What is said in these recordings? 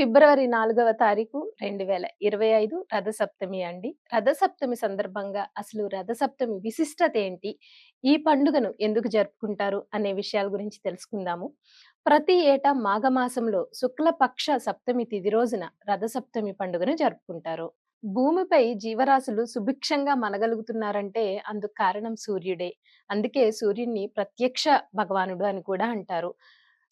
ఫిబ్రవరి నాలుగవ తారీఖు రెండు వేల ఇరవై ఐదు రథసప్తమి అండి. రథసప్తమి సందర్భంగా అసలు రథసప్తమి విశిష్టత ఏంటి? ఈ పండుగను ఎందుకు జరుపుకుంటారు? అనే విషయాల గురించి తెలుసుకుందాము. ప్రతి ఏటా మాఘమాసంలో శుక్లపక్ష సప్తమి తిది రోజున రథసప్తమి పండుగను జరుపుకుంటారు. భూమిపై జీవరాశులు సుభిక్షంగా మనగలుగుతున్నారంటే అందుకు కారణం సూర్యుడే. అందుకే సూర్యుడిని ప్రత్యక్ష భగవానుడు అని కూడా అంటారు.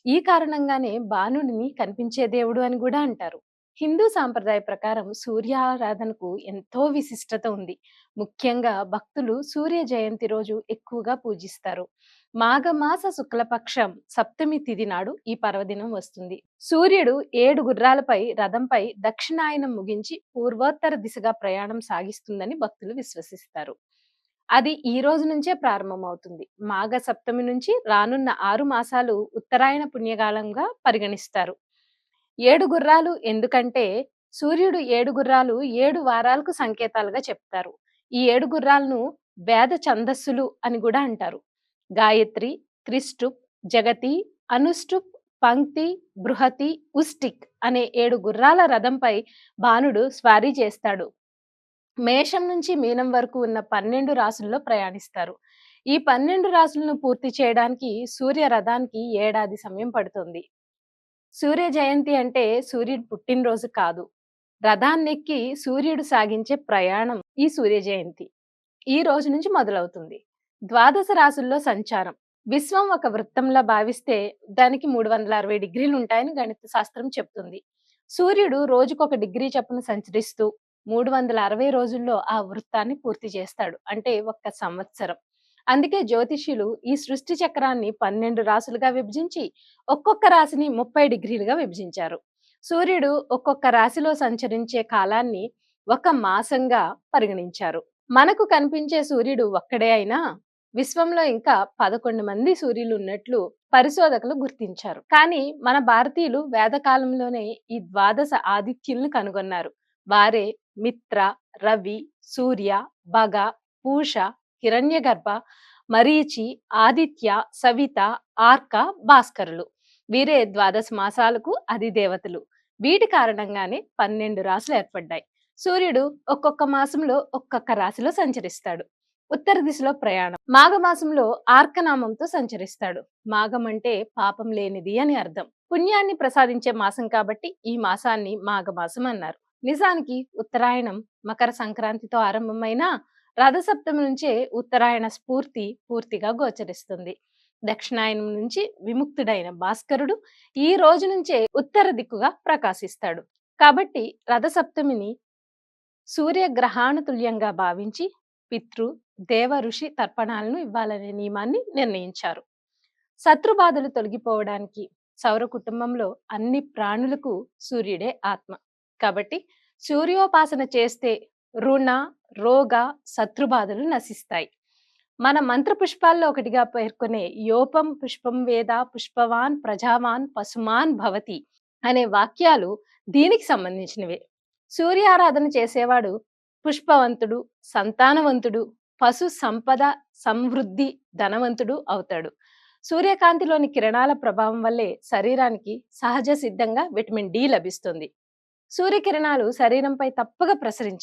ఈ కారణంగానే బాణుడిని కనిపించే దేవుడు అని కూడా అంటారు. హిందూ సాంప్రదాయ ప్రకారం సూర్యారాధనకు ఎంతో విశిష్టత ఉంది. ముఖ్యంగా భక్తులు సూర్య జయంతి రోజు ఎక్కువగా పూజిస్తారు. మాఘమాస శుక్లపక్షం సప్తమి తిథి నాడు ఈ పర్వదినం వస్తుంది. సూర్యుడు ఏడు గుర్రాలపై రథంపై దక్షిణాయనం ముగించి పూర్వోత్తర దిశగా ప్రయాణం సాగిస్తుందని భక్తులు విశ్వసిస్తారు. అది ఈ రోజు నుంచే ప్రారంభమవుతుంది. మాఘ సప్తమి నుంచి రానున్న ఆరు మాసాలు ఉత్తరాయణ పుణ్యకాలంగా పరిగణిస్తారు. ఏడు గుర్రాలు ఎందుకంటే సూర్యుడు ఏడు గుర్రాలు ఏడు వారాలకు సంకేతాలుగా చెప్తారు. ఈ ఏడు గుర్రాలను వేద ఛందస్సులు అని కూడా అంటారు. గాయత్రి క్రిస్టుప్ జగతి అనుష్టుప్ పంక్తి బృహతి ఉస్టిక్ అనే ఏడు గుర్రాల రథంపై బాణుడు స్వారీ చేస్తాడు. మేషం నుంచి మీనం వరకు ఉన్న పన్నెండు రాసుల్లో ప్రయాణిస్తారు. ఈ పన్నెండు రాసులను పూర్తి చేయడానికి సూర్య రథానికి ఏడాది సమయం పడుతుంది. సూర్య జయంతి అంటే సూర్యుడు పుట్టినరోజు కాదు. రథాన్నెక్కి సూర్యుడు సాగించే ప్రయాణం ఈ సూర్య జయంతి. ఈ రోజు నుంచి మొదలవుతుంది. ద్వాదశ రాసుల్లో సంచారం. విశ్వం ఒక వృత్తంలా భావిస్తే దానికి మూడు వందల అరవై డిగ్రీలు ఉంటాయని గణిత శాస్త్రం చెప్తుంది. సూర్యుడు రోజుకొక డిగ్రీ చొప్పున సంచరిస్తూ మూడు వందల అరవై రోజుల్లో ఆ వృత్తాన్ని పూర్తి చేస్తాడు. అంటే ఒక్క సంవత్సరం. అందుకే జ్యోతిష్యులు ఈ సృష్టి చక్రాన్ని పన్నెండు రాసులుగా విభజించి ఒక్కొక్క రాశిని ముప్పై డిగ్రీలుగా విభజించారు. సూర్యుడు ఒక్కొక్క రాశిలో సంచరించే కాలాన్ని ఒక మాసంగా పరిగణించారు. మనకు కనిపించే సూర్యుడు ఒక్కడే అయినా విశ్వంలో ఇంకా పదకొండు మంది సూర్యులు ఉన్నట్లు పరిశోధకులు గుర్తించారు. కానీ మన భారతీయులు వేదకాలంలోనే ఈ ద్వాదశ ఆదిత్యులను కనుగొన్నారు. వారే మిత్ర రవి సూర్య భగ పూష హిరణ్యగర్భ మరీచి ఆదిత్య సవిత ఆర్క భాస్కరులు. వీరే ద్వాదశ మాసాలకు అధిదేవతలు. వీటి కారణంగానే పన్నెండు రాసులు ఏర్పడ్డాయి. సూర్యుడు ఒక్కొక్క మాసంలో ఒక్కొక్క రాశిలో సంచరిస్తాడు. ఉత్తర దిశలో ప్రయాణం. మాఘమాసంలో ఆర్కనామంతో సంచరిస్తాడు. మాఘం అంటే పాపం లేనిది అని అర్థం. పుణ్యాన్ని ప్రసాదించే మాసం కాబట్టి ఈ మాసాన్ని మాఘమాసం అన్నారు. నిజానికి ఉత్తరాయణం మకర సంక్రాంతితో ఆరంభమైన రథసప్తమి నుంచే ఉత్తరాయణ స్ఫూర్తి పూర్తిగా గోచరిస్తుంది. దక్షిణాయనం నుంచి విముక్తుడైన భాస్కరుడు ఈ రోజు నుంచే ఉత్తర దిక్కుగా ప్రకాశిస్తాడు. కాబట్టి రథసప్తమిని సూర్యగ్రహాణ తుల్యంగా భావించి పితృ దేవ ఋషి తర్పణాలను ఇవ్వాలనే నియమాన్ని నిర్ణయించారు. శత్రుబాధలు తొలగిపోవడానికి సౌర కుటుంబంలో అన్ని ప్రాణులకు సూర్యుడే ఆత్మ. కాబట్టి సూర్యోపాసన చేస్తే రుణ రోగ శత్రుబాధలు నశిస్తాయి. మన మంత్ర పుష్పాల్లో ఒకటిగా పేర్కొనే యోపం పుష్పం వేద పుష్పవాన్ ప్రజావాన్ పశుమాన్ భవతి అనే వాక్యాలు దీనికి సంబంధించినవే. సూర్యారాధన చేసేవాడు పుష్పవంతుడు సంతానవంతుడు పశు సంపద సమృద్ధి ధనవంతుడు అవుతాడు. సూర్యకాంతిలోని కిరణాల ప్రభావం వల్లే శరీరానికి సహజ సిద్ధంగా విటమిన్ డి లభిస్తుంది. సూర్యకిరణాలు శరీరంపై తప్పగా ప్రసరించాలి